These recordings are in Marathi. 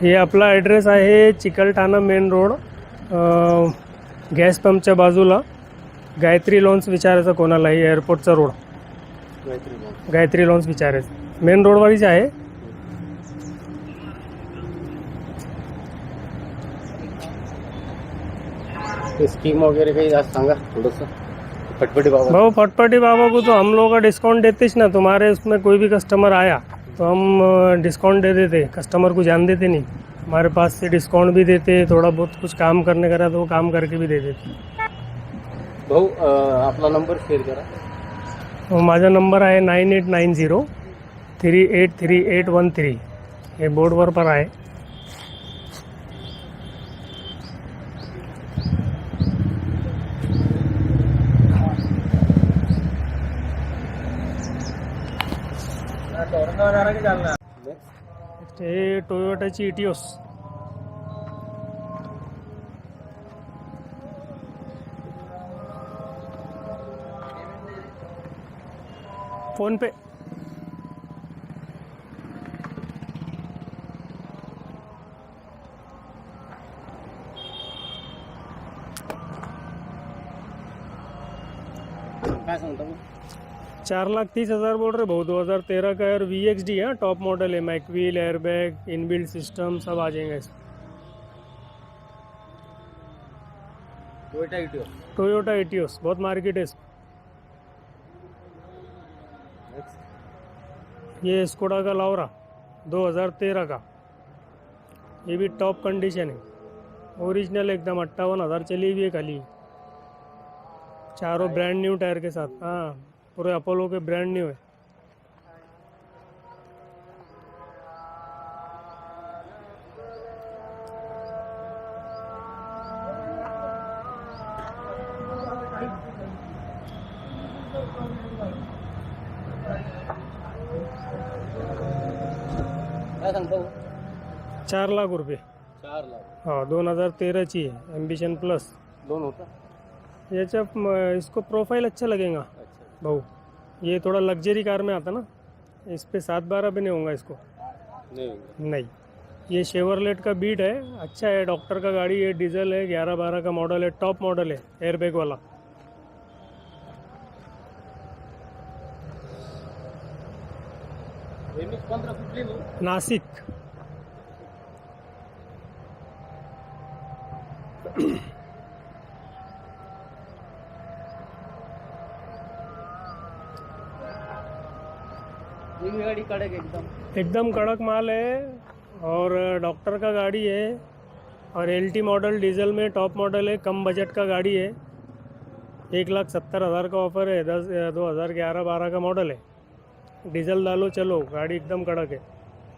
हे आपला ॲड्रेस आहे चिकलठाणा मेन रोड गॅस पंपच्या बाजूला. गायत्री लॉन्स विचारायचं कोणालाही एअरपोर्टचा रोड गायत्री लॉन्स विचारायचं. मेन रोडवरच आहे. स्कीम वगैरे काही जास्त सांगा थोडंसं. फटफटी बाबा. भाऊ फटफटी बाबा को तो हम लोग का डिस्काउंट देते ही ना. तुम्हारे उसमें कोई भी कस्टमर आया. तो हम डिस्काउंट दे देते कस्टमर को जान देते नहीं। हमारे पास से डिस्काउंट भी देते थोड़ा बहुत कुछ काम करने का रहा तो वो काम करके भी दे देते। भाऊ आपला नंबर शेअर करा। तो माझा नंबर आहे nine eight nine zero three eight three eight one three. हे बोर्डवर पण आहे. नेक्स्ट हे टोयोटाची इटिओस. फोन पे काय सांगता? चार लाख तीस हज़ार बोल रहे भाऊ दो हज़ार तेरह का है और वी एक्स डी है टॉप मॉडल है mag wheel airbag inbuilt system सब आ जाएँगे इसमें। टोयोटा एटियोस बहुत मार्केट है इसमें। ये स्कोडा का लावरा 2013 का। ये भी टॉप कंडीशन है। ओरिजिनल एकदम अट्ठावन हज़ार चली हुई है खाली। चारों ब्रांड न्यू टायर के साथ हाँ। पूरे अपोलो के ब्रांड न्यू है। भाऊ? चार लाख रुपये। चार लाख। हाँ दोन हज़ार तेरह ची है एम्बिशन प्लस दोन होता ये जब इसको प्रोफ़ाइल अच्छा लगेगा। भाऊ ये थोड़ा लग्जरी कार में आता ना इस पर सात बारह भी नहीं होगा इसको। नाही. नहीं ये शेवरलेट का बीट है अच्छा है डॉक्टर का गाड़ी है डीजल है ग्यारह बारह का मॉडल है टॉप मॉडल है एयरबैग वाला। नासिक ही गाडी कडक एकदम। एकदम कड़क माल है और डॉक्टर का गाड़ी है और एलटी मॉडल डीजल में टॉप मॉडल है कम बजट का गाड़ी है। एक लाख सत्तर हज़ार का ऑफ़र है दस दो हज़ार ग्यारह बारह का मॉडल है। डीजल डालो चलो गाड़ी एकदम कड़क है।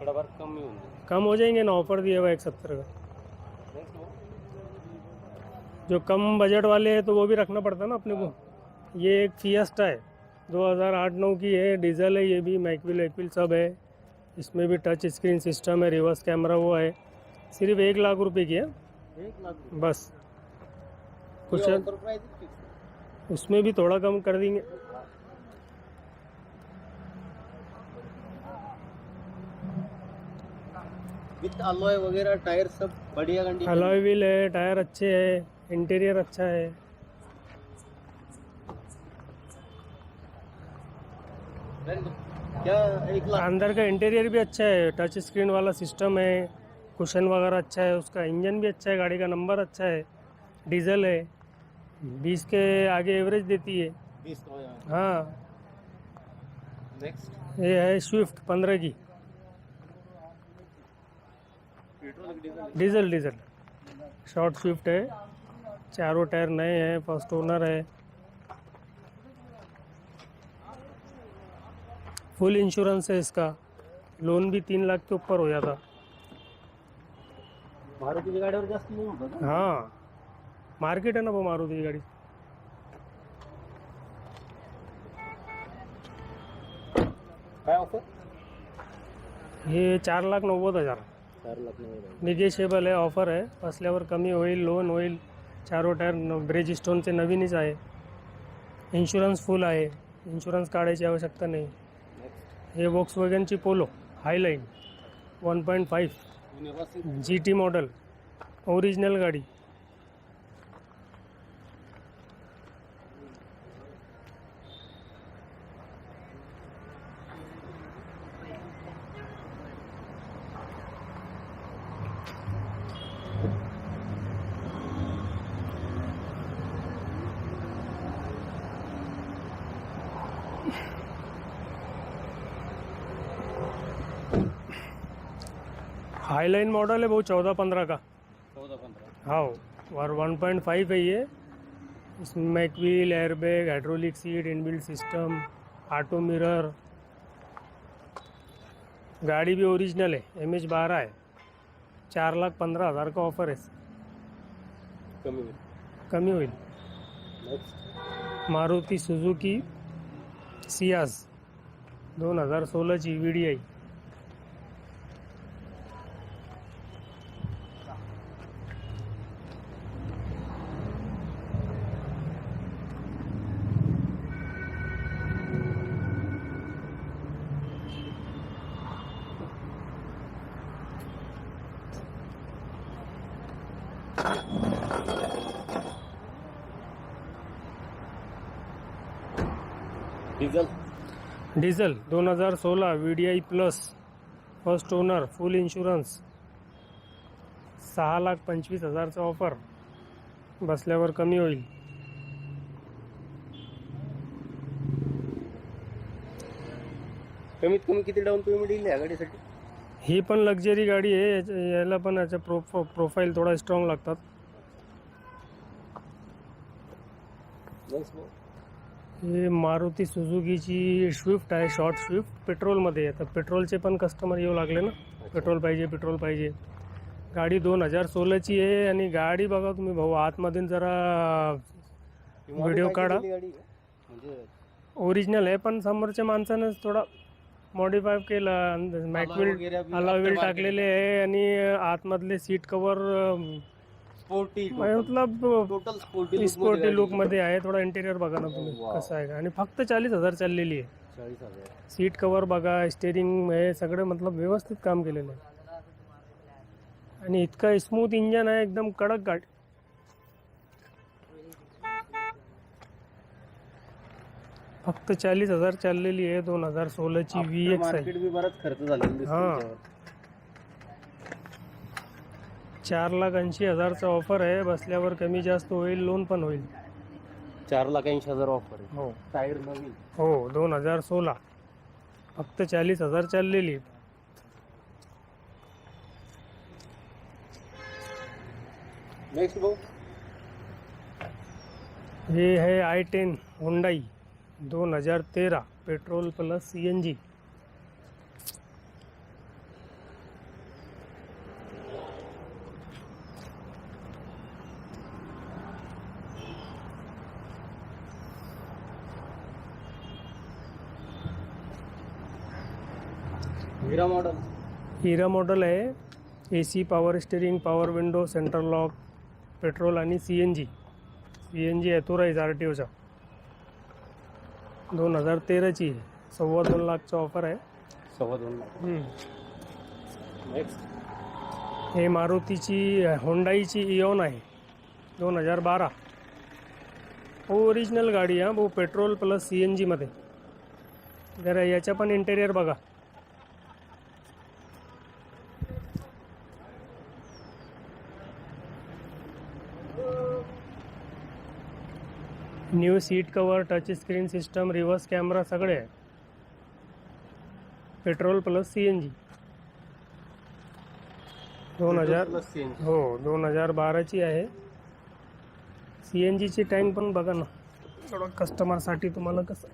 थोडाफार कमी जाईल कम हो जाएँगे ना ऑफ़र दिया हुआ एक सत्तर का। जो कम बजट वाले हैं तो वो भी रखना पड़ता है ना अपने को। ये एक फियस्टा है। 2008-9 की है डीजल है ये भी मैकविल वैकविल सब है। इसमें भी टच स्क्रीन सिस्टम है रिवर्स कैमरा वो है। सिर्फ़ एक लाख रुपए की है। एक लाख बस। कुछ. उसमें भी थोड़ा कम कर देंगे। विथ अलॉय वगैरह टायर सब बढ़िया अलॉय व्हील है टायर अच्छे है इंटीरियर अच्छा है। क्या एक लाख अंदर का इंटीरियर भी अच्छा है टच स्क्रीन वाला सिस्टम है कुशन वगैरह अच्छा है उसका इंजन भी अच्छा है गाड़ी का नंबर अच्छा है डीजल है बीस के आगे एवरेज देती है। बीस हाँ। नेक्स्ट ये है स्विफ्ट पंद्रह की। Diesel diesel diesel short Swift है चारों टायर नए हैं फ़र्स्ट ओनर है। फुल इंश्योरेंस है इसका. लोन भी तीन लाख के ऊपर हो जाता. मारुतीच्या गाडीवर जास्त नाही होतं का? हाँ. मार्केट है ना वो मारुति की गाड़ी. काय ऑफर ये चार लाख नव्वद हजार. चार लाख नाही निगेशिएबल है ऑफर है असल्यावर कमी होईल लोन होईल. चारो टायर न ब्रिज स्टोनचे नवीनच आहे. इन्शुरन्स फुल आहे. इन्शुरन्स काढायची आवश्यकता नाही. हे वॉक्स वॅगनची Polo Highline one point five G T model original गाडी. हाईलाइन मॉडल है वो चौदह पंद्रह का। चौदा पंधरा हाँ और वन पॉइंट फाइव है ये। इसमें mag wheel airbag hydraulic seat inbuilt system auto mirror गाड़ी भी ओरिजिनल है एम एच बारह है। चार लाख पंद्रह हज़ार का ऑफर है। कमी होईल कमी होईल नेक्स्ट मारुती सुझुकी सियाज दोन हजार सोळाची V D I diesel diesel दोन हजार सोळा V D I plus first owner full insurance सहा लाख पंचवीस हजारचा ऑफर. बसल्यावर कमी होईल. कमीत कमी किती डाऊन पेमेंट येईल या गाडीसाठी? ही पण लक्झरी गाडी आहे याच्या- याला पण याचा प्रो प्रोफाईल थोडा स्ट्रॉंग लागतात. भाऊ हे मारुती सुझुकीची स्विफ्ट आहे शॉर्ट स्विफ्ट पेट्रोलमध्ये आहे. तर पेट्रोलचे पण कस्टमर येऊ लागले ना? पेट्रोल पाहिजे पेट्रोल पाहिजे. गाडी दोन हजार सोळाची आहे आणि गाडी बघा तुम्ही भाऊ आतमधून जरा व्हिडिओ काढा. का? म्हणजे ओरिजिनल आहे पण समोरच्या माणसानं थोडा मॉडीफाय केला. मॅकविल अलाविल टाकलेले आहे आणि आतमधले सीट कवर स्पोर्टी मतलब टोटल स्पोर्टी स्पोर्टी लुकमध्ये आहे थोडा इंटेरियर बघा ना तुम्ही. कसं आहे. आणि फक्त चाळीस हजार चाललेली आहे. चाळीस हजार. सीट कवर बघा स्टेरिंग हे सगळं मतलब व्यवस्थित काम केलेलं आहे. आणि इतका स्मूथ इंजन आहे एकदम कडक गाडी. फक्त चाळीस हजार चाललेली आहे दोन हजार सोळाची व्ही एक्स आहे. बराच खर्च दिसतो हा. चार लाख ऐंशी हजारचा ऑफर आहे. बसल्यावर कमी जास्त होईल लोन पण होईल. चार लाख ऐंशी हजार ऑफर आहे. हो. टायर नवीन. हो दोन हजार सोळा. फक्त चाळीस हजार चाललेली आहे. नेक्स्ट भाऊ. हे आहे आय टेन हुंडाई. दोन हजार तेरा. Petrol plus C N G. Era model Era model आहे. A C power steering power window central lock petrol आणि C N G C N G authorise R T ओचा दोन हजार तेराची आहे सव्वा दोन लाखचा ऑफर आहे. सव्वा दोन लाख. नेक्स्ट हे मारुतीची होंडाईची इओन आहे. दोन हजार बारा. ओरिजिनल गाडी आहे. भाऊ पेट्रोल प्लस सी एन जीमध्ये जरा याच्या पण इंटेरियर बघा. New seat cover touch screen system reverse camera सगळे आहे. Petrol plus C N G दोन हजार. हो दोन हजार बाराची आहे. सी एन जीची टँक पण बघा ना. थोडं कस्टमरसाठी तुम्हाला कसं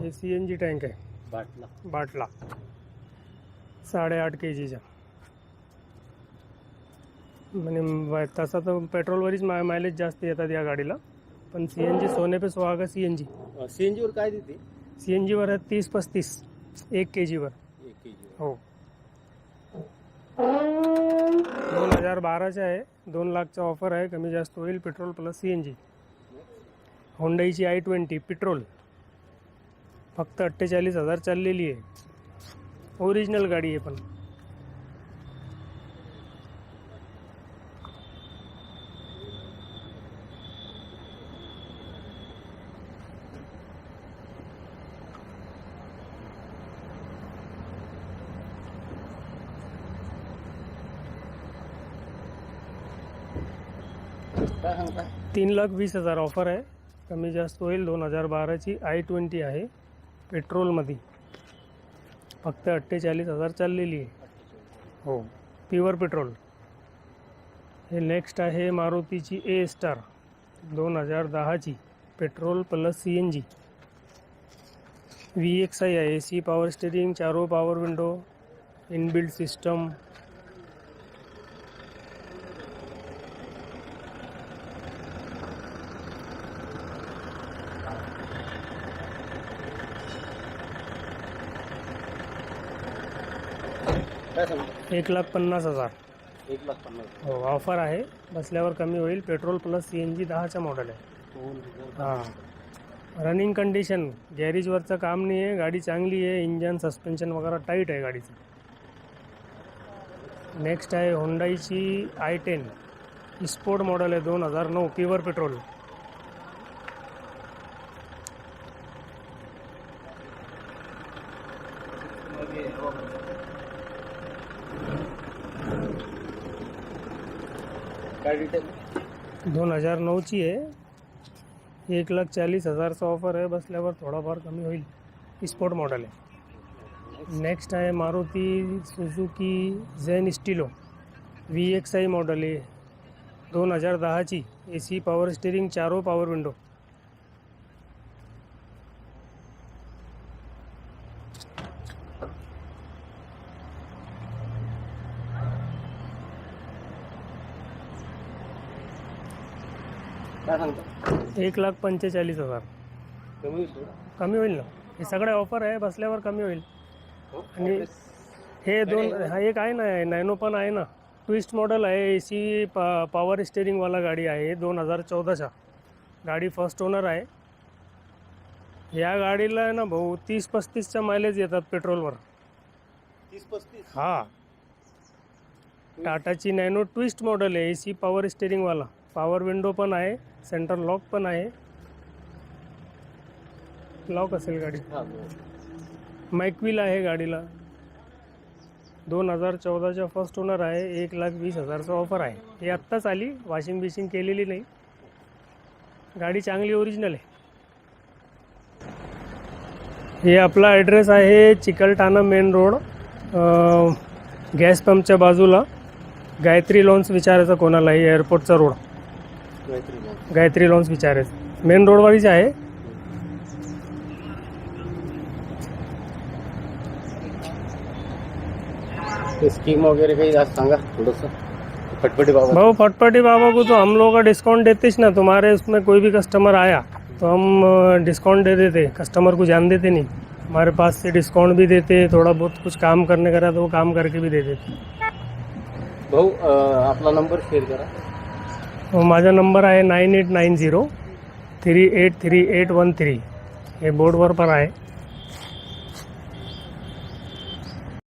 हे सी एन जी टँक आहे. बाटला. बाटला. साडेआठ के जीचा म्हणजे तसा तर पेट्रोलवरच मा मायलेज जास्त येतात या गाडीला. पण सी एन जी सोने पे सुहागा सी एन जी सीएनजी वर काय देते? सी एन जीवर आहे तीस पस्तीस एक के जीवर एक के जी हो. दोन हजार बाराचा आहे. दोन लाखचा ऑफर आहे. कमी जास्त होईल petrol plus C N G होंडाईची I twenty petrol फक्त अठ्ठेचाळीस हजार चाललेली आहे. ओरिजिनल गाडी आहे पण. काय सांगता तीन लाख वीस हजार ऑफर आहे. कमी जास्त होईल दोन हजार बाराची आय ट्वेंटी आहे. पेट्रोलमध्ये. फक्त अठ्ठेचाळीस हजार चाललेली आहे. हो. Pure petrol. हे नेक्स्ट आहे मारुतीची ए स्टार दोन हजार दहाची. Petrol plus C N G V X I आहे. ए सी पॉवर स्टेरिंग चारो पॉवर विंडो इनबिल्ड सिस्टम एक लाख पन्नास हजार. एक लाख पन्नास हो ऑफर आहे. बसल्यावर कमी होईल. Petrol plus C N G दहाचं model आहे. हां. रनिंग कंडिशन गॅरेजवरचं काम नाही आहे गाडी चांगली आहे इंजन सस्पेन्शन वगैरे टाईट आहे गाडीचं. नेक्स्ट आहे होंडाईची आय टेन स्पोर्ट मॉडेल आहे दोन हजार नऊ प्युअर पेट्रोल काय डिटेल दोन हजार नऊची आहे. एक लाख चाळीस हजारचा ऑफर आहे. बसल्यावर थोडाफार कमी होईल. स्पोर्ट मॉडेल आहे. नेक्स्ट आहे Maruti Suzuki Zen Estilo V X I model आहे. दोन हजार दहाची. ए सी पॉवर स्टेरिंग चारो पॉवर विंडो काय सांगता? एक लाख पंचेचाळीस हजार. कमी होईल थोडं? कमी होईल ना? हे सगळे ऑफर आहे बसल्यावर कमी होईल. हो? आणि हे दोन हा एक आहे ना नॅनो पण आहे ना. ट्विस्ट मॉडेल आहे ए सी पा पॉवर स्टेरिंगवाला गाडी आहे दोन हजार चौदाचा गाडी फर्स्ट ओनर आहे. या गाडीला आहे ना भाऊ तीस पस्तीसच्या मायलेज येतात पेट्रोलवर तीस पस्तीस? हा. टाटाची नॅनो ट्विस्ट मॉडेल आहे ए सी पॉवर स्टेरिंगवाला पॉवर विंडो पण आहे सेंटर लॉक पण आहे. लॉक असेल गाडी. मायक्विल आहे गाडीला. दोन हजार चौदाच्या फर्स्ट ओनर आहे एक लाख वीस हजारचा ऑफर आहे. ही आत्ताच आली वॉशिंग बिशिंग केलेली नाही. गाडी चांगली ओरिजिनल आहे. हे आपला ॲड्रेस आहे चिकलठाणा मेन रोड गॅस पंपच्या बाजूला. गायत्री लॉन्स विचारायचं कोणालाही एअरपोर्टचा रोड गायत्री लॉन्स विचारायचं मेन रोडवरच आहे. स्कीम वगैरे काही जास्त सांगा थोडंसं. फटफटी बाबा. भाऊ फटफटी बाबा को तो हम लोग का डिस्काउंट देते ना. तुम्हारे उसमें कोई भी कस्टमर आया तो हम डिस्काउंट दे देते. कस्टमर को जान देते नहीं. हमारे पास से डिस्काउंट भी देते थोड़ा बहुत कुछ काम करने का रहा तो वो काम करके भी दे देते. भाऊ अं, आपला नंबर शेअर करा. हो, माझा नंबर आहे nine eight nine zero three eight three eight one three. हे बोर्डवर पण आहे.